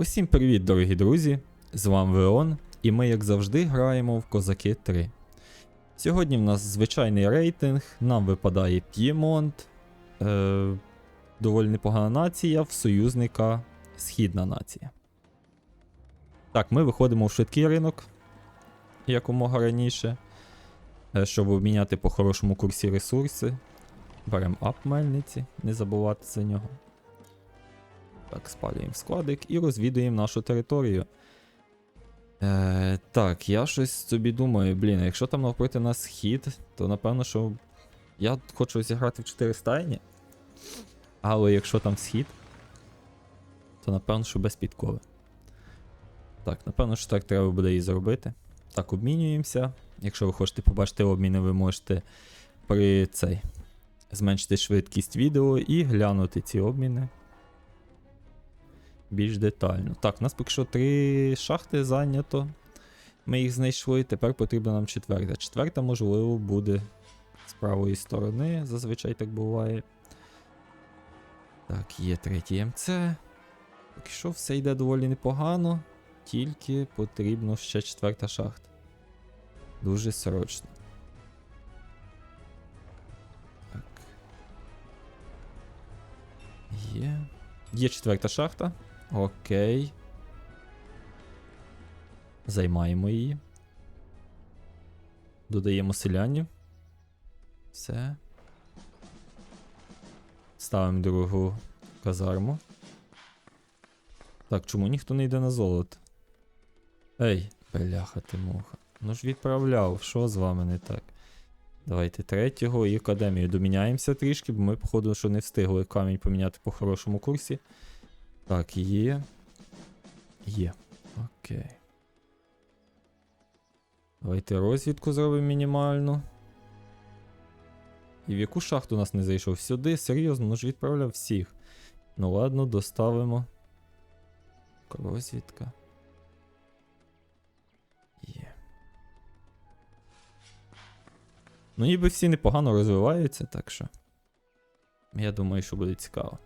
Усім привіт, дорогі друзі! З вами Веон, і ми, як завжди, граємо в Козаки 3. Сьогодні в нас звичайний рейтинг, нам випадає П'ємонт, е, доволі непогана нація, в союзника східна нація. Так, ми виходимо в швидкий ринок якомога раніше, е, щоб обміняти по хорошому курсі ресурси. Беремо ап мельниці, не забувати за нього. Так, спалюємо складик і розвідуємо нашу територію. Е, так, я щось собі думаю, блін, якщо там навпроти нас схід, то напевно, що я хочу зіграти в 4 стайні. Але якщо там схід, то напевно, що без підкови. Так, напевно, що так треба буде і зробити. Так, обмінюємося. Якщо ви хочете побачити обміни, ви можете при цей зменшити швидкість відео і глянути ці обміни більш детально. Так, у нас поки що три шахти зайнято. Ми їх знайшли, тепер потрібна нам четверта. Четверта, можливо, буде з правої сторони, зазвичай так буває. Так, є третій МЦ. Поки що все йде доволі непогано, тільки потрібно ще четверта шахта. Дуже срочно. Так. Є. Є четверта шахта. Окей. Займаємо її. Додаємо селянів. Все. Ставимо другу казарму. Так, чому ніхто не йде на золото? Ей, бляха ти муха. Ну ж відправляв, що з вами не так? Давайте третього і академію доміняємося трішки, бо ми, походу, що не встигли камінь поміняти по хорошому курсі. Так, є. Є. Окей. Давайте розвідку зробимо мінімальну. І в яку шахту нас не зайшов? Сюди, серйозно, ну ж відправляв всіх. Ну ладно, доставимо. Розвідка. Є. Ну, ніби всі непогано розвиваються, так що. Я думаю, що буде цікаво.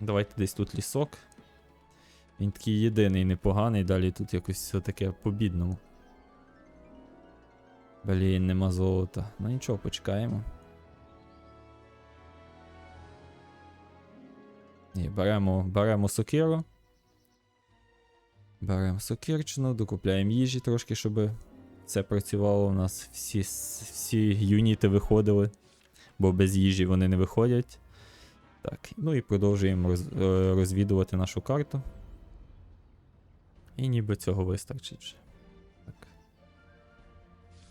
Давайте десь тут лісок. Він такий єдиний непоганий, далі тут якось все таке по-бідному. Блін, нема золота. Ну нічого, почекаємо. Ні, беремо, беремо сокиру. Беремо сокирчину, докупляємо їжі трошки, щоб це працювало. У нас всі, всі юніти виходили, бо без їжі вони не виходять. Так, ну і продовжуємо роз, е, розвідувати нашу карту. І ніби цього вистачить вже. Так.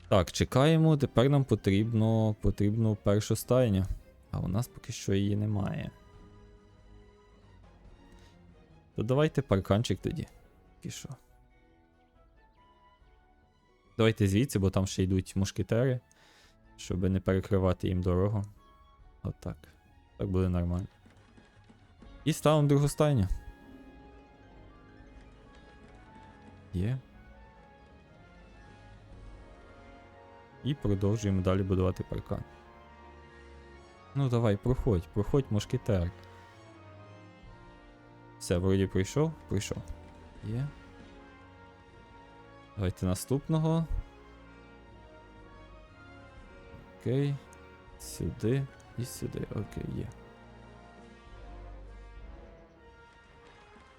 Так, чекаємо. Тепер нам потрібно, потрібно першу стайню. А у нас поки що її немає. То давайте парканчик тоді. Що. Давайте звідси, бо там ще йдуть мушкетери, щоб не перекривати їм дорогу. Отак. Так буде нормально. І ставимо другу стайню. Є. І продовжуємо далі будувати паркан. Ну давай, проходь, проходь мушкетер. Все, вроді прийшов, прийшов. Є. Давайте наступного. Окей. Сюди і сюди. Окей, є.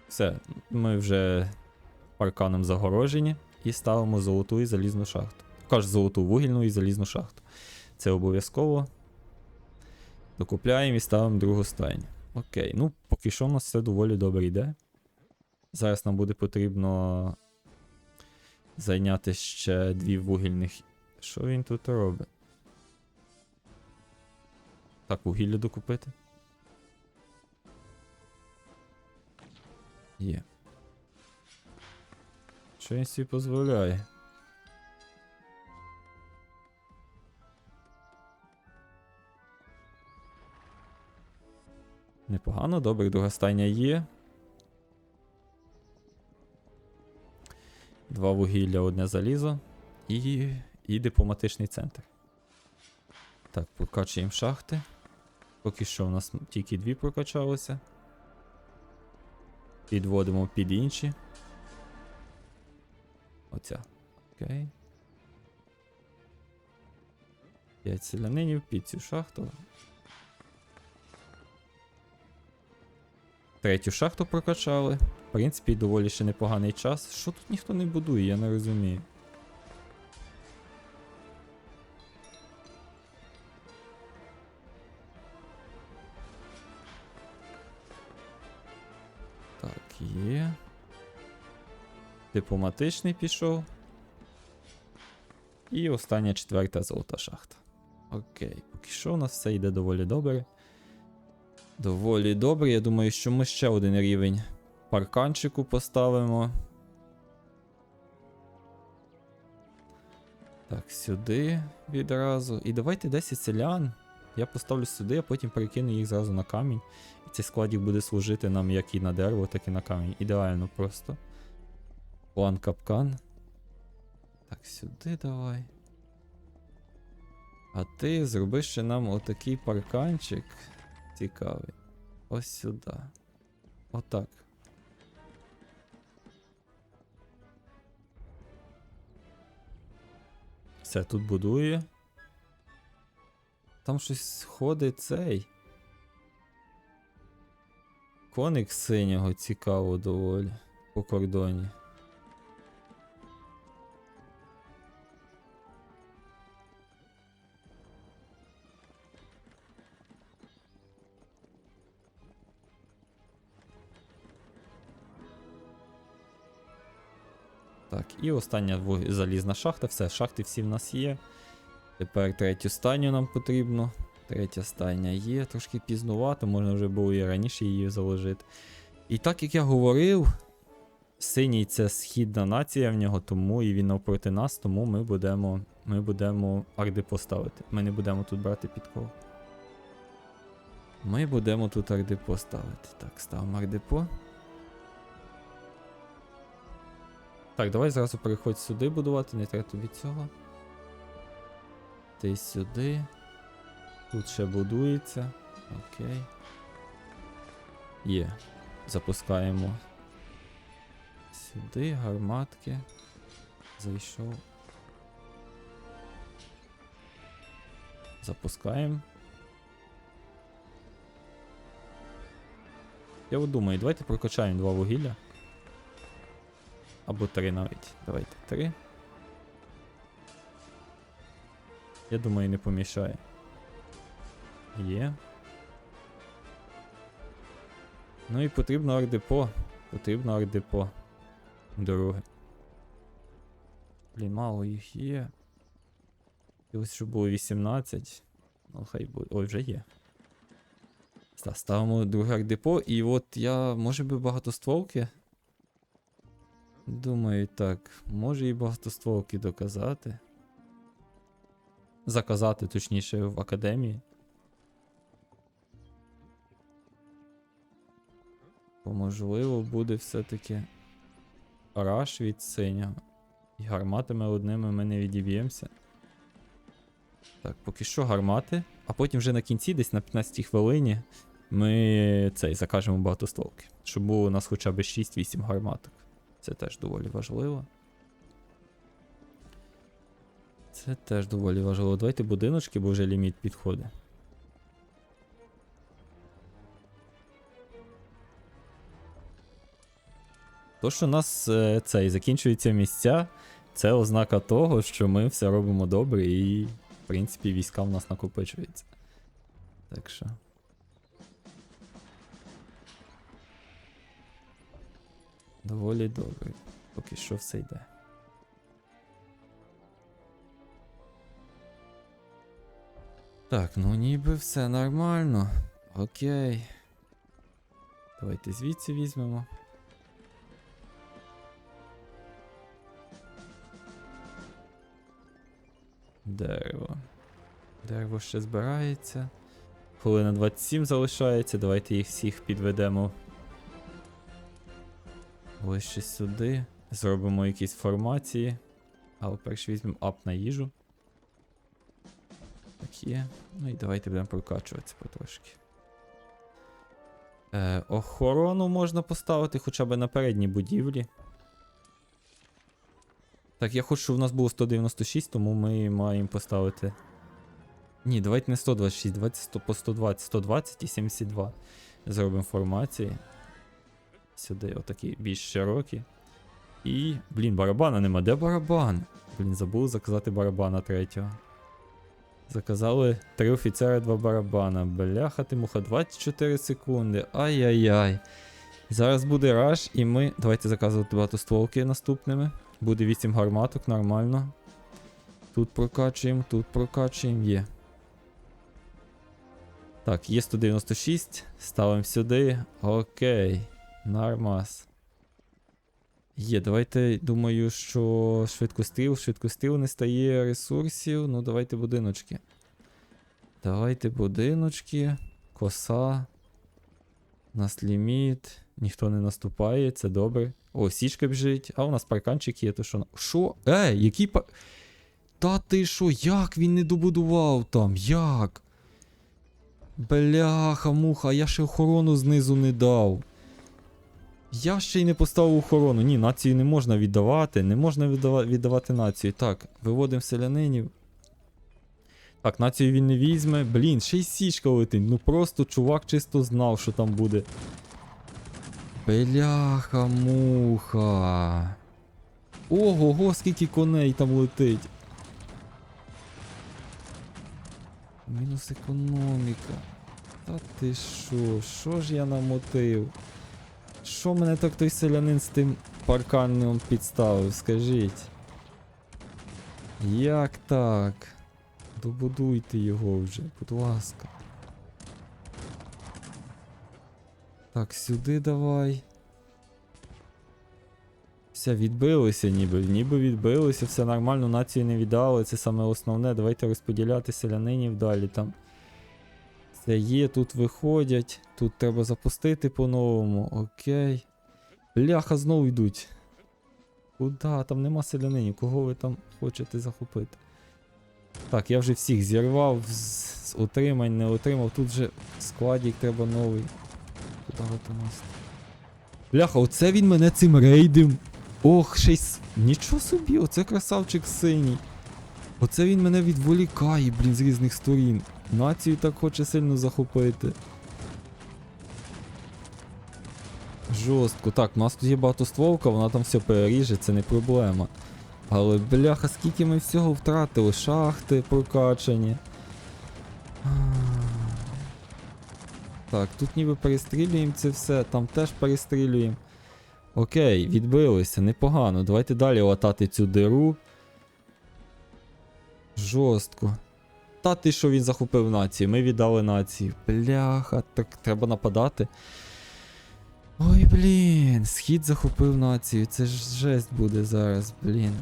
Все, ми вже парканом загорожені і ставимо золоту і залізну шахту. Кажу, золоту вугільну і залізну шахту. Це обов'язково. Докупляємо і ставимо другу стайню. Окей, ну поки що у нас все доволі добре йде. Зараз нам буде потрібно зайняти ще дві вугільних. Що він тут робить? Так, вугілля докупити. Є. Собі дозволяє? Непогано, добре, друга стайня є. Два вугілля, одне залізо. І, і дипломатичний центр. Так, прокачуємо шахти. Поки що у нас тільки дві прокачалося. Підводимо під інші. Оця. Окей. 5 селянинів під цю шахту. Третю шахту прокачали. В принципі, доволі ще непоганий час. Що тут ніхто не будує, я не розумію. Дипломатичний пішов. І остання четверта золота шахта. Окей, поки що у нас все йде доволі добре. Доволі добре. Я думаю, що ми ще один рівень парканчику поставимо. Так, сюди відразу. І давайте 10 селян. Я поставлю сюди, а потім перекину їх зразу на камінь. І цей складік буде служити нам як і на дерево, так і на камінь. Ідеально просто. План капкан. Так, сюди давай. А ти зроби ще нам отакий парканчик. Цікавий. Ось сюди. Отак. Все тут будує. Там щось ходить цей. Коник синього цікаво доволі по кордоні. Так, і остання залізна шахта. Все, шахти всі в нас є. Тепер третю стайню нам потрібно. Третя стайня є, трошки пізнувато, можна вже було і раніше її заложити. І так як я говорив, синій це східна нація в нього, тому і він навпроти нас, тому ми будемо. Ми будемо ардепо ставити. Ми не будемо тут брати підкол. Ми будемо тут ардепо ставити. Так, ставимо ардепо. Так, давай зразу переходь сюди будувати, не треба тобі цього. Ти сюди. Тут ще будується. Окей. Є. Запускаємо. Сюди, гарматки. Зайшов. Запускаємо. Я от думаю, давайте прокачаємо два вугілля. Або три навіть. Давайте три. Я думаю, не помішає. Є. Ну і потрібно ардепо. Потрібно ардепо. Дороги. Блін, мало їх є. І ось щоб було 18. Ну, хай буде. Ой, вже є. Ста- Ставимо друге ардепо, і от я. Може би багатостволки? Думаю, так. Може і багатостволки доказати. Заказати, точніше, в академії. Бо можливо буде все-таки раш від синього. І гарматами одними ми не відіб'ємося. Так, поки що гармати. А потім вже на кінці, десь на 15 хвилині, ми цей закажемо багатостволки. Щоб було у нас хоча б 6-8 гарматок. Це теж доволі важливо. Це теж доволі важливо. Давайте будиночки, бо вже ліміт підходить. То, що у нас е, цей закінчуються місця, це ознака того, що ми все робимо добре і, в принципі, війська в нас накопичуються. Так що. Доволі добре. Поки що все йде. Так, ну ніби все нормально. Окей. Давайте звідси візьмемо. Дерево. Дерево ще збирається. Хвилина 27 залишається. Давайте їх всіх підведемо. Ще сюди. Зробимо якісь формації. Але перш візьмемо ап на їжу. Так є. Ну і давайте будемо прокачуватися потрошки. Е, охорону можна поставити хоча б на передній будівлі. Так, я хочу, щоб у нас було 196, тому ми маємо поставити. Ні, давайте не 126, давайте 100, по 120, 120 і 72. Зробимо формації. Сюди, отакі більш широкі. І. Блін, барабана нема. Де барабан? Блін, забув заказати барабана третього. Заказали три офіцери, два барабана. Бляха ти муха, 24 секунди. Ай-яй-яй. Зараз буде раш, і ми. Давайте заказувати багатостволки наступними. Буде 8 гарматок, нормально. Тут прокачуємо, тут прокачуємо, є. Так, є 196. Ставимо сюди. Окей. Нормас. Є, давайте, думаю, що швидкостріл, швидкостріл не стає ресурсів. Ну, давайте будиночки. Давайте будиночки. Коса. Нас ліміт. Ніхто не наступає, це добре. О, січка біжить. А у нас парканчик є, то що. Що? Ей, який пар. Та ти що, як він не добудував там? Як? Бляха, муха, я ще охорону знизу не дав. Я ще й не поставив охорону. Ні, націю не можна віддавати. Не можна віддава- віддавати націю. Так, виводимо селянинів. Так, націю він не візьме. Блін, ще й січка летить. Ну просто чувак чисто знав, що там буде. Бляха, муха. Ого, скільки коней там летить. Мінус економіка. Та ти що? Що ж я намотив? Що мене так той селянин з тим парканом підставив, скажіть? Як так? Добудуйте його вже, будь ласка. Так, сюди давай. Все, відбилося ніби, ніби відбилося, все нормально, націю не віддали, це саме основне. Давайте розподіляти селянинів далі там. Це є, тут виходять. Тут треба запустити по-новому. Окей. Бляха, знову йдуть. Куда? Там нема селянинів. Кого ви там хочете захопити? Так, я вже всіх зірвав з, з отримань, не отримав. Тут вже складік треба новий. Куда ви там нас? Бляха, оце він мене цим рейдом. Ох, ще Нічого собі, оце красавчик синій. Оце він мене відволікає, блін, з різних сторін. Націю так хоче сильно захопити. Жорстко. Так, у нас тут є багатостволка, вона там все переріже, це не проблема. Але бляха, скільки ми всього втратили, шахти прокачані. Так, тут ніби перестрілюємо це все, там теж перестрілюємо. Окей, відбилося, непогано. Давайте далі латати цю диру. Жорстко. Та що він захопив націю? Ми віддали націю. Бляха, так треба нападати. Ой, блін, схід захопив націю. Це ж жесть буде зараз, блін.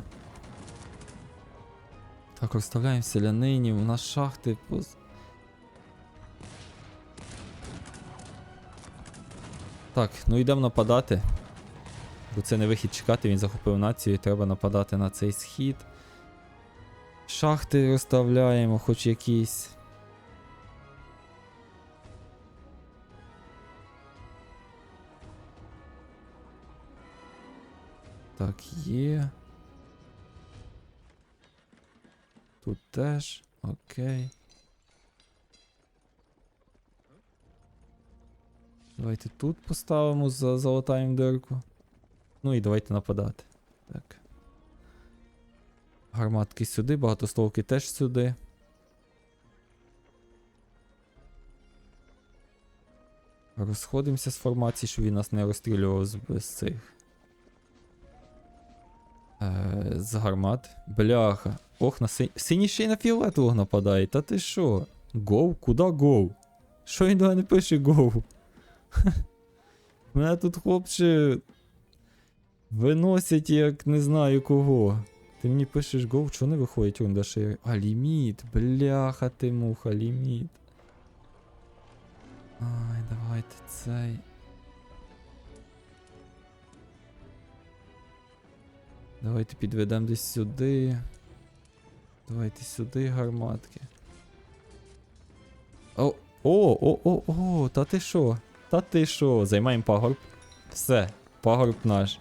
Так, розставляємо селянинів, у нас шахти. Так, ну йдемо нападати. Бо це не вихід чекати, він захопив націю, і треба нападати на цей схід. Шахти розставляємо, хоч якісь. Так, є. Тут теж. Окей. Давайте тут поставимо, за залатаємо дирку. Ну і давайте нападати. Так. Гарматки сюди, багатостволки теж сюди. Розходимося з формації, щоб він нас не розстрілював без цих. Е, з гармат. Бляха. Ох, на синій. Синій ще й на фіолетового нападає. Та ти що? Гоу? Куда гоу? Що він до мене пише гоу? Мене тут хлопче. Виносять як не знаю кого. Ти мені пишеш гоу, чого не виходить он шире? А, ліміт, бляха ти муха, ліміт. Ай, давайте цей. Давайте підведемо десь сюди. Давайте сюди гарматки. О, о, о, о, о, та ти що? Та ти що, займаємо пагорб. Все, пагорб наш.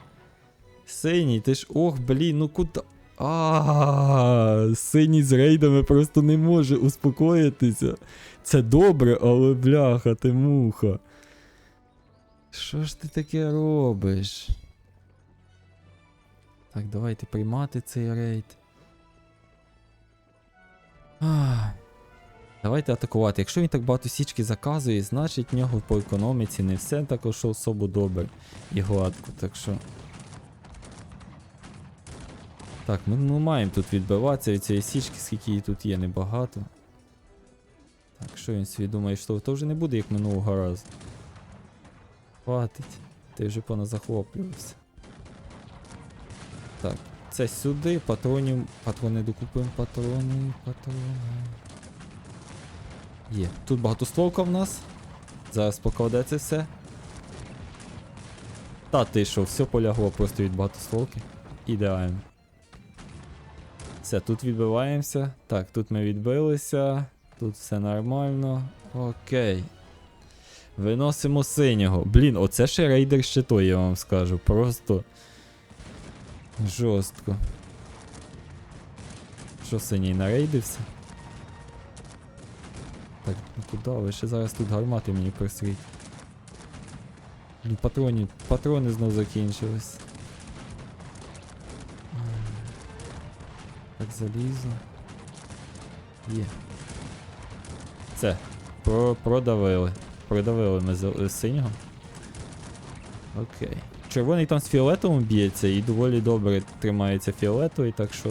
Синій, ти ж. Ох, блін, ну куди. А, синій з рейдами просто не може успокоїтися. Це добре, але бляха, ти муха. Що ж ти таке робиш? Так, давайте приймати цей рейд. Ах. Давайте атакувати. Якщо він так багато січки заказує, значить в нього по економіці не все також особо добре і гладко, так що. Так, ми, ми маємо тут відбиватися від цієї січки, скільки її тут є, небагато. Так, що він собі думає, що то вже не буде як минулого разу. Хватить. Ти вже поназахоплювався. Так, це сюди, патронів. Патрони докупуємо, патрони, патрони. Є. Тут багатостволка в нас. Зараз покладе це все. Та ти що, все полягло просто від багатостволки. Ідеально. Все, тут відбиваємося. Так, тут ми відбилися. Тут все нормально. Окей. Виносимо синього. Блін, оце ще рейдер ще я вам скажу. Просто. Жорстко. Що синій нарейдився? Так, ну куди? Ви ще зараз тут гармати мені просріть. Блін, патроні, патрони знов закінчились. Так, залізо. Є. Це. Про, продавили. Продавили ми за- синього. Окей. Червоний там з фіолетовим б'ється і доволі добре тримається фіолетовий, так що.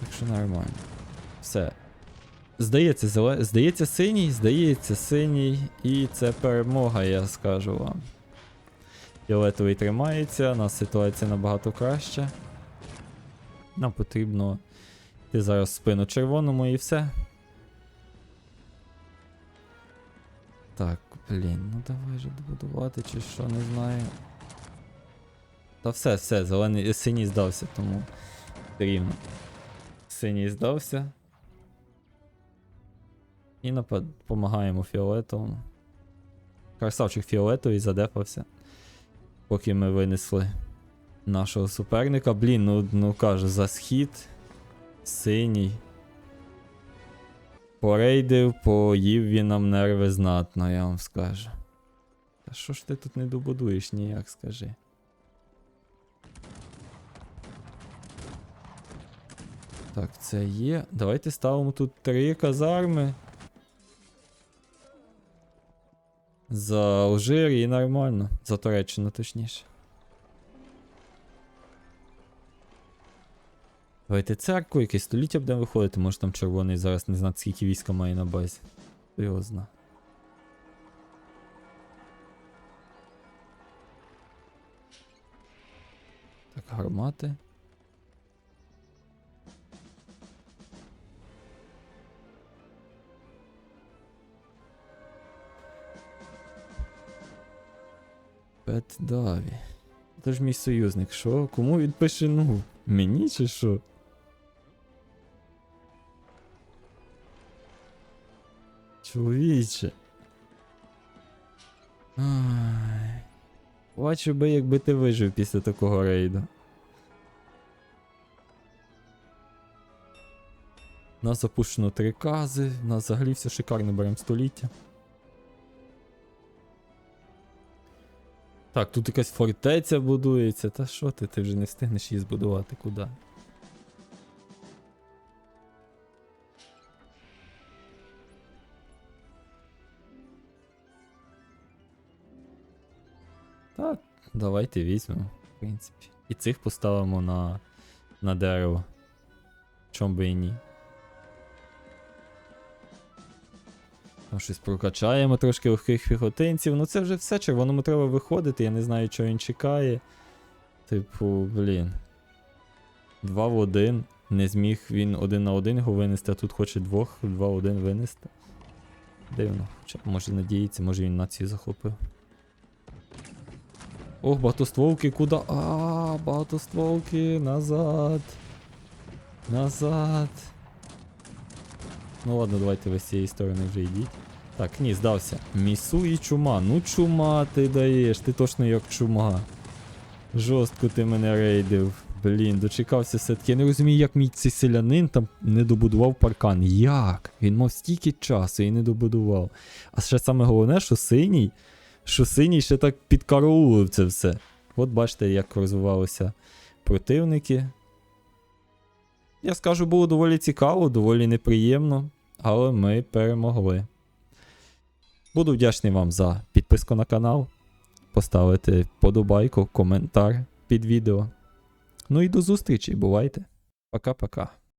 Так що нормально. Все. Здається, зеле... здається синій, здається синій. І це перемога, я скажу вам. Фіолетовий тримається, у нас ситуація набагато краща. Нам потрібно йти зараз спину червоному і все. Так, блін, ну давай же добудувати чи що, не знаю. Та все, все, зелений, е, синій здався, тому рівно. Синій здався. І допомагаємо фіолетовому. Красавчик фіолетовий задефався. Поки ми винесли нашого суперника. Блін, ну, ну кажу, за схід. Синій. Порейдив, поїв він нам нерви знатно, я вам скажу. Та що ж ти тут не добудуєш ніяк, скажи. Так, це є. Давайте ставимо тут три казарми. За Алжир і нормально. За Туреччину, точніше. Давайте церкву, якесь століття будемо виходити, може там червоний зараз не знати, скільки війська має на базі. Зна. Так, гармати. Пет Даві. Це ж мій союзник. Що? Кому відпише ну? Мені чи що? Чоловіче. Ай. Бачу би, якби ти вижив після такого рейду. У нас запущено три кази, у нас взагалі все шикарно беремо століття. Так, тут якась фортеця будується. Та що ти? Ти вже не встигнеш її збудувати куди? Давайте візьмемо, в принципі. І цих поставимо на, на дерево. Чом би і ні. Там щось прокачаємо трошки легких піхотинців. Ну це вже все, червоному треба виходити, я не знаю, чого він чекає. Типу, блін. Два в один. Не зміг він один на один його винести, а тут хоче двох, два в один винести. Дивно. Може надіється, може він націю захопив. Ох, багатостволки, куди? А, багатостволки, назад. Назад. Ну ладно, давайте ви з цієї сторони вже йдіть. Так, ні, здався. Місу і чума. Ну чума ти даєш, ти точно як чума. Жорстко ти мене рейдив. Блін, дочекався все-таки. Я не розумію, як мій цей селянин там не добудував паркан. Як? Він мав стільки часу і не добудував. А ще саме головне, що синій, що синій ще так підкараулив це все. От бачите, як розвивалися противники. Я скажу, було доволі цікаво, доволі неприємно, але ми перемогли. Буду вдячний вам за підписку на канал, поставити подобайку, коментар під відео. Ну і до зустрічі, бувайте. Пока-пока.